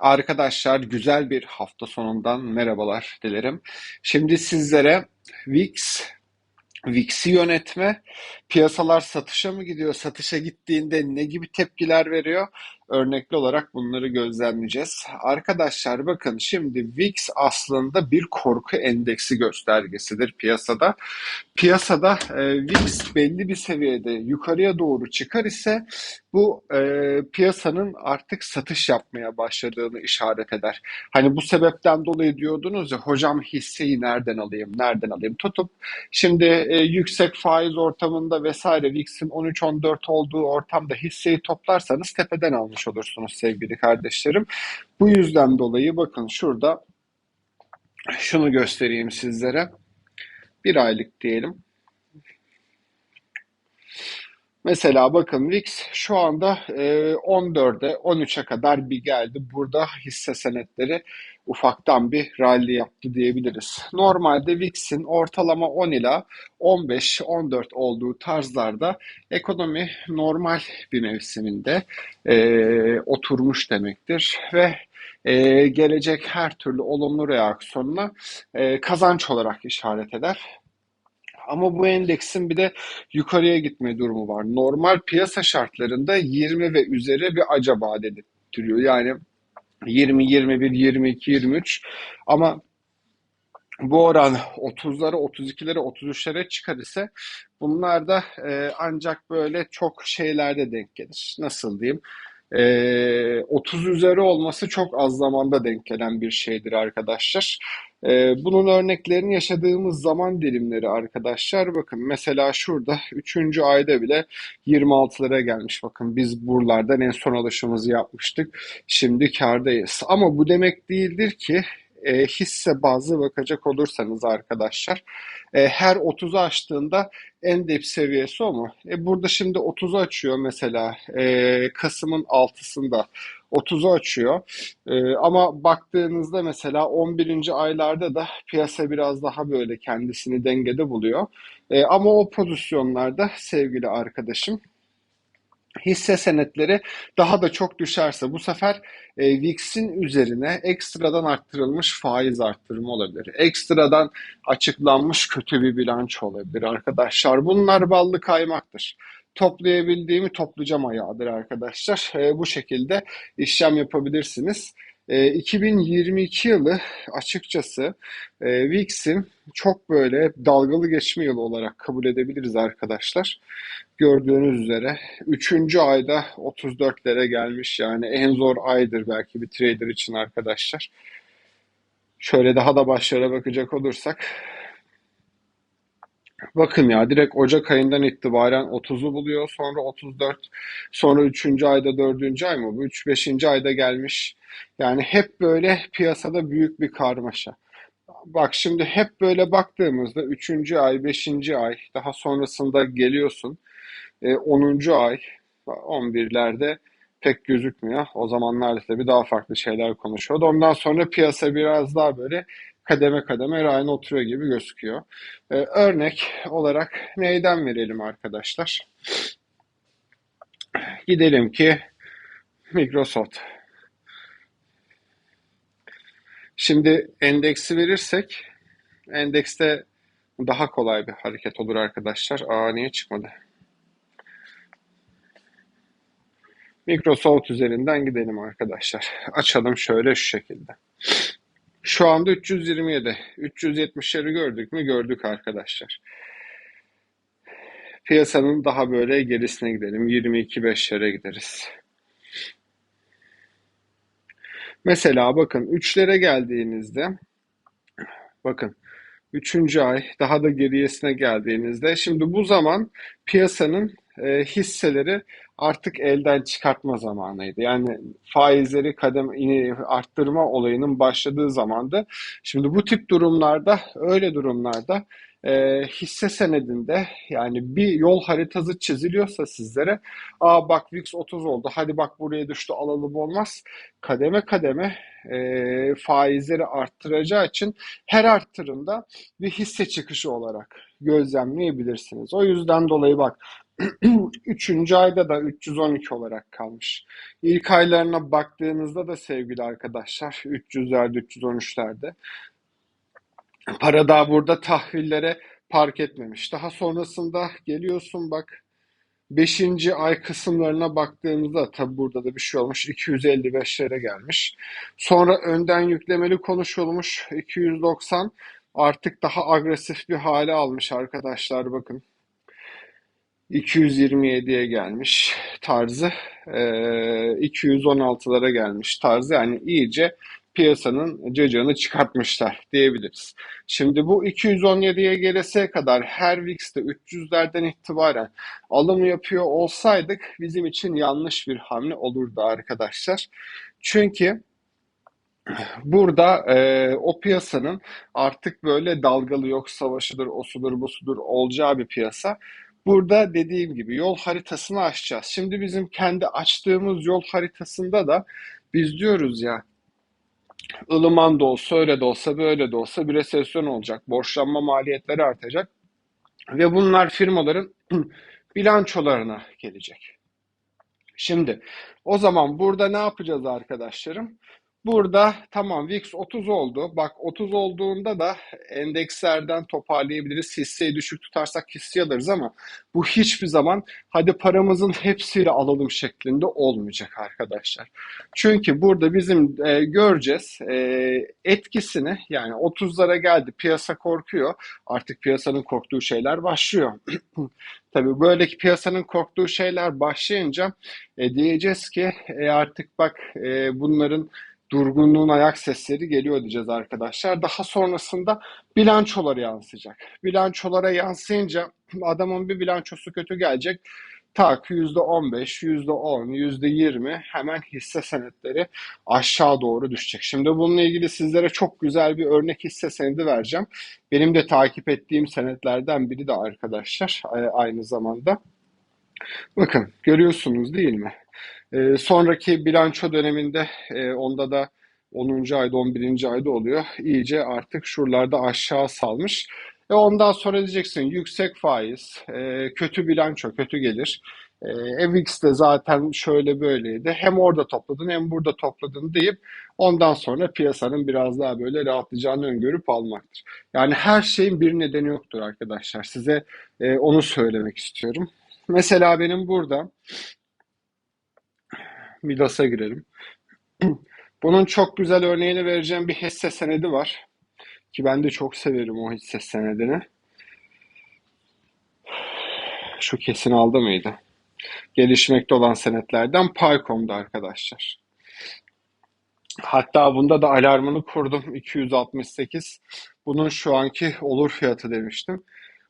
Arkadaşlar güzel bir hafta sonundan merhabalar dilerim. Şimdi sizlere VIX, VIX'i yönetme, piyasalar satışa mı gidiyor, satışa gittiğinde ne gibi tepkiler veriyor? Örnekli olarak bunları gözlemleyeceğiz. Arkadaşlar bakın şimdi VIX aslında bir korku endeksi göstergesidir piyasada. Piyasada e, VIX belli bir seviyede yukarıya doğru çıkar ise bu e, piyasanın artık satış yapmaya başladığını işaret eder. Hani bu sebepten dolayı diyordunuz ya hocam hisseyi nereden alayım, nereden alayım tutup şimdi e, yüksek faiz ortamında vesaire VIX'in 13-14 olduğu ortamda hisseyi toplarsanız tepeden almış olursunuz sevgili kardeşlerim. Bu yüzden dolayı bakın şurada şunu göstereyim sizlere. Bir aylık diyelim. Mesela bakın VIX şu anda e, 14'e 13'e kadar bir geldi. Burada hisse senetleri ufaktan bir rally yaptı diyebiliriz. Normalde VIX'in ortalama 10 ila 15-14 olduğu tarzlarda ekonomi normal bir mevsiminde e, oturmuş demektir ve e, gelecek her türlü olumlu reaksiyonuna e, kazanç olarak işaret eder. Ama bu endeksin bir de yukarıya gitme durumu var. Normal piyasa şartlarında 20 ve üzeri bir acaba dedirtiyor. Yani 20, 21, 22, 23 ama bu oran 30'lara, 32'lere, 33'lere çıkar ise bunlar da e, ancak böyle çok şeylerde denk gelir. Nasıl diyeyim? E, 30 üzeri olması çok az zamanda denk gelen bir şeydir arkadaşlar. E, bunun örneklerini yaşadığımız zaman dilimleri arkadaşlar. Bakın mesela şurada 3. ayda bile 26'lara gelmiş. Bakın biz buralardan en son alışımızı yapmıştık. Şimdi kardayız. Ama bu demek değildir ki e, hisse bazı bakacak olursanız arkadaşlar e, her 30'u açtığında en dip seviyesi o mu? E, burada şimdi 30'u açıyor mesela e, Kasım'ın 6'sında 30'u açıyor. E, ama baktığınızda mesela 11. aylarda da piyasa biraz daha böyle kendisini dengede buluyor. E, ama o pozisyonlarda sevgili arkadaşım hisse senetleri daha da çok düşerse bu sefer e, VIX'in üzerine ekstradan arttırılmış faiz arttırımı olabilir. Ekstradan açıklanmış kötü bir bilanço olabilir arkadaşlar. Bunlar ballı kaymaktır. Toplayabildiğimi toplayacağım ayağıdır arkadaşlar. E, bu şekilde işlem yapabilirsiniz. 2022 yılı açıkçası e, VIX'in çok böyle dalgalı geçme yılı olarak kabul edebiliriz arkadaşlar. Gördüğünüz üzere 3. ayda 34'lere gelmiş yani en zor aydır belki bir trader için arkadaşlar. Şöyle daha da başlara bakacak olursak Bakın ya direkt Ocak ayından itibaren 30'u buluyor. Sonra 34. Sonra 3. ayda 4. ay mı bu? 3. 5. ayda gelmiş. Yani hep böyle piyasada büyük bir karmaşa. Bak şimdi hep böyle baktığımızda 3. ay, 5. ay daha sonrasında geliyorsun. 10. E, ay, 11'lerde pek gözükmüyor. O zamanlarda tabii daha farklı şeyler konuşuyordu. Ondan sonra piyasa biraz daha böyle kademe kademe rayına oturuyor gibi gözüküyor. Ee, örnek olarak neyden verelim arkadaşlar? Gidelim ki Microsoft. Şimdi endeksi verirsek endekste daha kolay bir hareket olur arkadaşlar. Aa niye çıkmadı? Microsoft üzerinden gidelim arkadaşlar. Açalım şöyle şu şekilde. Şu anda 327. 370'leri gördük mü? Gördük arkadaşlar. Piyasanın daha böyle gerisine gidelim. 22-5'lere gideriz. Mesela bakın 3'lere geldiğinizde bakın 3. ay daha da geriyesine geldiğinizde şimdi bu zaman piyasanın e, hisseleri artık elden çıkartma zamanıydı. Yani faizleri kadem arttırma olayının başladığı zamandı. Şimdi bu tip durumlarda, öyle durumlarda e, hisse senedinde yani bir yol haritası çiziliyorsa sizlere aa bak VIX 30 oldu hadi bak buraya düştü alalım olmaz. Kademe kademe e, faizleri arttıracağı için her arttırımda bir hisse çıkışı olarak gözlemleyebilirsiniz. O yüzden dolayı bak Üçüncü ayda da 312 olarak kalmış. İlk aylarına baktığınızda da sevgili arkadaşlar 300'lerde 313'lerde para daha burada tahvillere park etmemiş. Daha sonrasında geliyorsun bak Beşinci ay kısımlarına baktığımızda tabi burada da bir şey olmuş 255'lere gelmiş. Sonra önden yüklemeli konuşulmuş 290 artık daha agresif bir hale almış arkadaşlar bakın. 227'ye gelmiş tarzı, e, 216'lara gelmiş tarzı yani iyice piyasanın cacığını çıkartmışlar diyebiliriz. Şimdi bu 217'ye gelese kadar her VIX'te 300'lerden itibaren alım yapıyor olsaydık bizim için yanlış bir hamle olurdu arkadaşlar. Çünkü Burada e, o piyasanın artık böyle dalgalı yok savaşıdır, osudur, busudur olacağı bir piyasa. Burada dediğim gibi yol haritasını açacağız. Şimdi bizim kendi açtığımız yol haritasında da biz diyoruz ya ılıman da olsa öyle de olsa böyle de olsa bir resesyon olacak. Borçlanma maliyetleri artacak. Ve bunlar firmaların bilançolarına gelecek. Şimdi o zaman burada ne yapacağız arkadaşlarım? Burada tamam VIX 30 oldu. Bak 30 olduğunda da endekslerden toparlayabiliriz. Hisseyi düşük tutarsak hisse alırız ama bu hiçbir zaman hadi paramızın hepsiyle alalım şeklinde olmayacak arkadaşlar. Çünkü burada bizim e, göreceğiz e, etkisini yani 30'lara geldi piyasa korkuyor. Artık piyasanın korktuğu şeyler başlıyor. Tabii böyleki piyasanın korktuğu şeyler başlayınca e, diyeceğiz ki e, artık bak e, bunların durgunluğun ayak sesleri geliyor diyeceğiz arkadaşlar. Daha sonrasında bilançolara yansıyacak. Bilançolara yansıyınca adamın bir bilançosu kötü gelecek. Tak %15, %10, %20 hemen hisse senetleri aşağı doğru düşecek. Şimdi bununla ilgili sizlere çok güzel bir örnek hisse senedi vereceğim. Benim de takip ettiğim senetlerden biri de arkadaşlar aynı zamanda. Bakın görüyorsunuz değil mi? E, sonraki bilanço döneminde e, onda da 10. ayda 11. ayda oluyor. İyice artık şuralarda aşağı salmış. E ondan sonra diyeceksin yüksek faiz, e, kötü bilanço, kötü gelir. E, EVIX de zaten şöyle böyleydi. Hem orada topladın hem burada topladın deyip ondan sonra piyasanın biraz daha böyle rahatlayacağını öngörüp almaktır. Yani her şeyin bir nedeni yoktur arkadaşlar. Size e, onu söylemek istiyorum. Mesela benim burada Midas'a girelim. Bunun çok güzel örneğini vereceğim bir hisse senedi var. Ki ben de çok severim o hisse senedini. Şu kesin aldı mıydı? Gelişmekte olan senetlerden Paycom'da arkadaşlar. Hatta bunda da alarmını kurdum 268. Bunun şu anki olur fiyatı demiştim.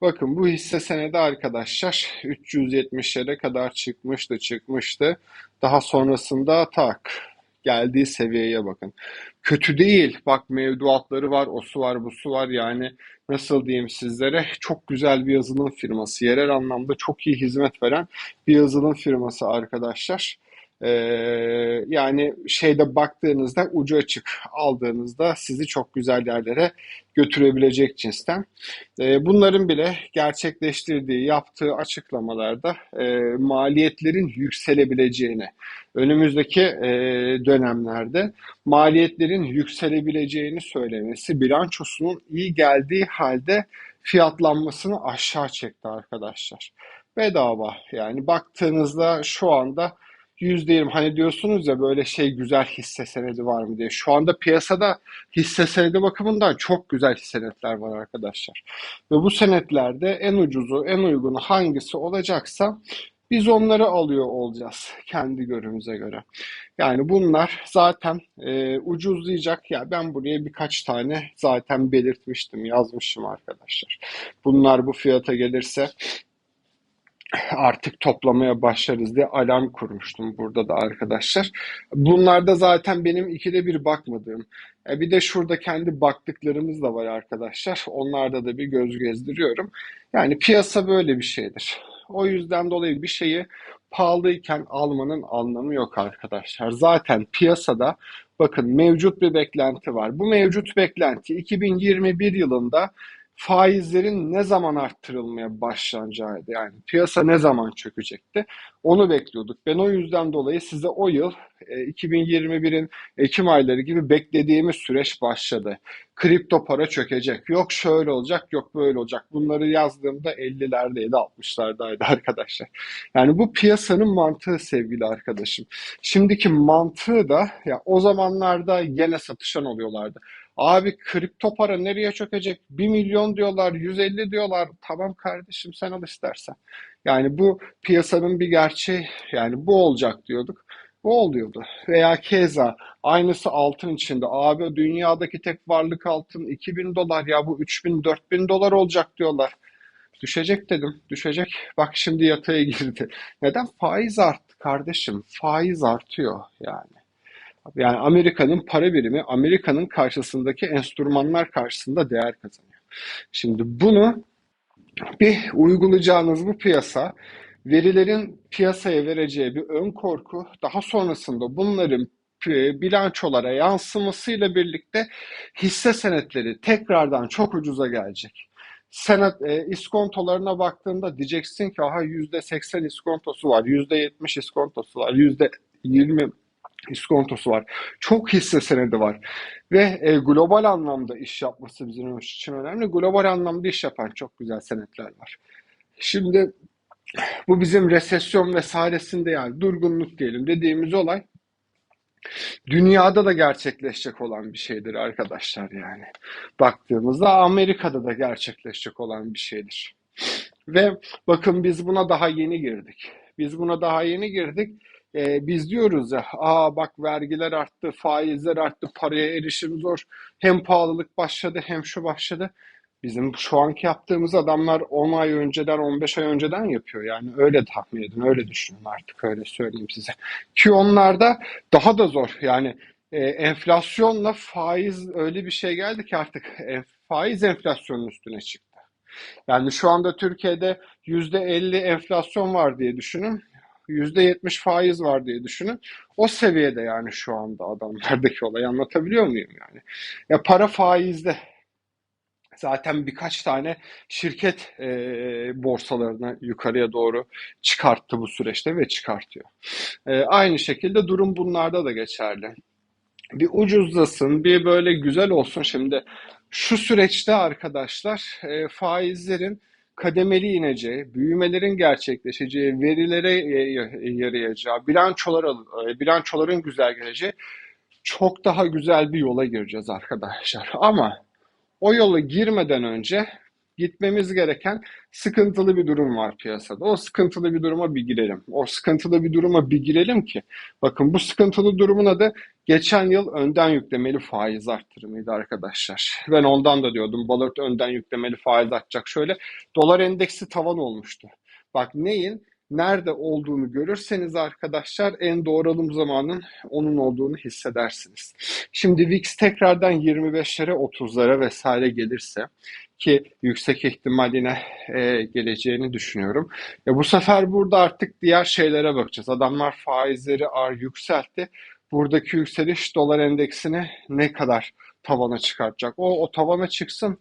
Bakın bu hisse senedi arkadaşlar 370'lere kadar çıkmıştı çıkmıştı. Daha sonrasında tak geldiği seviyeye bakın. Kötü değil. Bak mevduatları var, o su var, bu su var. Yani nasıl diyeyim sizlere çok güzel bir yazılım firması. Yerel anlamda çok iyi hizmet veren bir yazılım firması arkadaşlar. Ee, yani şeyde baktığınızda ucu açık aldığınızda sizi çok güzel yerlere götürebilecek cinsten. Ee, bunların bile gerçekleştirdiği, yaptığı açıklamalarda e, maliyetlerin yükselebileceğini, önümüzdeki e, dönemlerde maliyetlerin yükselebileceğini söylemesi bilançosunun iyi geldiği halde fiyatlanmasını aşağı çekti arkadaşlar. Bedava yani baktığınızda şu anda %20 hani diyorsunuz ya böyle şey güzel hisse senedi var mı diye. Şu anda piyasada hisse senedi bakımından çok güzel senetler var arkadaşlar. Ve bu senetlerde en ucuzu, en uygunu hangisi olacaksa biz onları alıyor olacağız kendi görümüze göre. Yani bunlar zaten e, ucuzlayacak. Ya ben buraya birkaç tane zaten belirtmiştim, yazmışım arkadaşlar. Bunlar bu fiyata gelirse artık toplamaya başlarız diye alarm kurmuştum burada da arkadaşlar. Bunlarda zaten benim ikide bir bakmadığım. E bir de şurada kendi baktıklarımız da var arkadaşlar. Onlarda da bir göz gezdiriyorum. Yani piyasa böyle bir şeydir. O yüzden dolayı bir şeyi pahalıyken almanın anlamı yok arkadaşlar. Zaten piyasada bakın mevcut bir beklenti var. Bu mevcut beklenti 2021 yılında faizlerin ne zaman arttırılmaya başlanacağıydı. Yani piyasa ne zaman çökecekti. Onu bekliyorduk. Ben o yüzden dolayı size o yıl 2021'in Ekim ayları gibi beklediğimiz süreç başladı. Kripto para çökecek. Yok şöyle olacak, yok böyle olacak. Bunları yazdığımda 50'lerdeydi, 60'lardaydı arkadaşlar. Yani bu piyasanın mantığı sevgili arkadaşım. Şimdiki mantığı da ya o zamanlarda gene satışan oluyorlardı. Abi kripto para nereye çökecek? 1 milyon diyorlar, 150 diyorlar. Tamam kardeşim sen al istersen. Yani bu piyasanın bir gerçeği. Yani bu olacak diyorduk. Bu oluyordu. Veya keza aynısı altın içinde. Abi dünyadaki tek varlık altın 2000 dolar ya bu 3000 4000 dolar olacak diyorlar. Düşecek dedim. Düşecek. Bak şimdi yataya girdi. Neden? Faiz arttı kardeşim. Faiz artıyor yani. Yani Amerika'nın para birimi Amerika'nın karşısındaki enstrümanlar karşısında değer kazanıyor. Şimdi bunu bir uygulayacağınız bu piyasa verilerin piyasaya vereceği bir ön korku daha sonrasında bunların bilançolara yansımasıyla birlikte hisse senetleri tekrardan çok ucuza gelecek. Senet e, iskontolarına baktığında diyeceksin ki aha %80 iskontosu var, %70 iskontosu var, %20 iskontosu var. Çok hisse senedi var. Ve e, global anlamda iş yapması bizim için önemli. Global anlamda iş yapan çok güzel senetler var. Şimdi bu bizim resesyon vesairesinde yani durgunluk diyelim dediğimiz olay dünyada da gerçekleşecek olan bir şeydir arkadaşlar yani. Baktığımızda Amerika'da da gerçekleşecek olan bir şeydir. Ve bakın biz buna daha yeni girdik. Biz buna daha yeni girdik e, biz diyoruz ya, aa bak vergiler arttı, faizler arttı, paraya erişim zor. Hem pahalılık başladı hem şu başladı. Bizim şu anki yaptığımız adamlar 10 ay önceden, 15 ay önceden yapıyor. Yani öyle tahmin edin, öyle düşünün artık öyle söyleyeyim size. Ki onlarda daha da zor. Yani e, enflasyonla faiz öyle bir şey geldi ki artık e, faiz enflasyonun üstüne çıktı. Yani şu anda Türkiye'de %50 enflasyon var diye düşünün. %70 faiz var diye düşünün. O seviyede yani şu anda adamlardaki olayı anlatabiliyor muyum yani? Ya para faizde. Zaten birkaç tane şirket e, borsalarını yukarıya doğru çıkarttı bu süreçte ve çıkartıyor. E, aynı şekilde durum bunlarda da geçerli. Bir ucuzlasın, bir böyle güzel olsun. Şimdi şu süreçte arkadaşlar e, faizlerin kademeli ineceği, büyümelerin gerçekleşeceği, verilere e, yarayacağı, bilançolar, e, bilançoların güzel geleceği çok daha güzel bir yola gireceğiz arkadaşlar. Ama o yola girmeden önce gitmemiz gereken sıkıntılı bir durum var piyasada. O sıkıntılı bir duruma bir girelim. O sıkıntılı bir duruma bir girelim ki bakın bu sıkıntılı durumun adı geçen yıl önden yüklemeli faiz arttırımıydı arkadaşlar. Ben ondan da diyordum balık önden yüklemeli faiz artacak. Şöyle dolar endeksi tavan olmuştu. Bak neyin? Nerede olduğunu görürseniz arkadaşlar en doğru alım zamanın onun olduğunu hissedersiniz. Şimdi VIX tekrardan 25'lere 30'lara vesaire gelirse ki yüksek ihtimaline e, geleceğini düşünüyorum. Ya bu sefer burada artık diğer şeylere bakacağız. Adamlar faizleri ar yükseltti. Buradaki yükseliş dolar endeksini ne kadar tavana çıkartacak? O, o tavana çıksın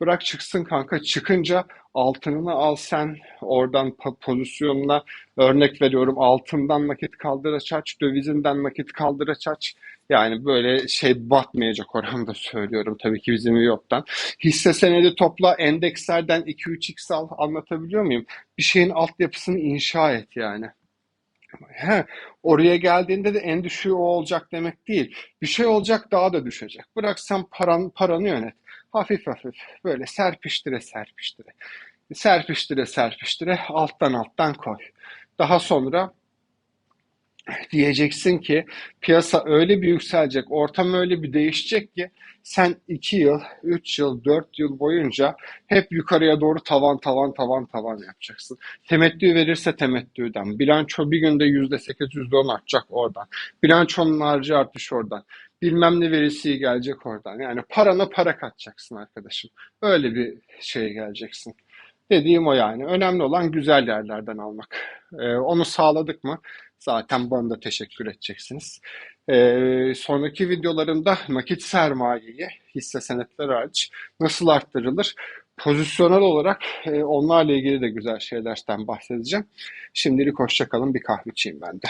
Bırak çıksın kanka. Çıkınca altınını al sen oradan pozisyonuna örnek veriyorum altından nakit kaldıraç aç, dövizinden nakit kaldıraç aç. Yani böyle şey batmayacak oranda söylüyorum tabii ki bizim yoktan. Hisse senedi topla endekslerden 2-3x al anlatabiliyor muyum? Bir şeyin altyapısını inşa et yani. He, oraya geldiğinde de en düşüğü o olacak demek değil. Bir şey olacak daha da düşecek. Bırak sen paran, paranı yönet hafif hafif böyle serpiştire serpiştire. Serpiştire serpiştire alttan alttan koy. Daha sonra diyeceksin ki piyasa öyle bir yükselecek, ortam öyle bir değişecek ki sen 2 yıl, 3 yıl, 4 yıl boyunca hep yukarıya doğru tavan tavan tavan tavan yapacaksın. Temettü verirse temettüden. Bilanço bir günde %8, %10 artacak oradan. Bilançonun harcı artış oradan bilmem ne verisi gelecek oradan. Yani parana para katacaksın arkadaşım. Öyle bir şeye geleceksin. Dediğim o yani. Önemli olan güzel yerlerden almak. Ee, onu sağladık mı zaten bana da teşekkür edeceksiniz. Ee, sonraki videolarımda nakit sermayeyi hisse senetler hariç nasıl arttırılır Pozisyonel olarak e, onlarla ilgili de güzel şeylerden bahsedeceğim. Şimdilik hoşça kalın bir kahve içeyim ben de.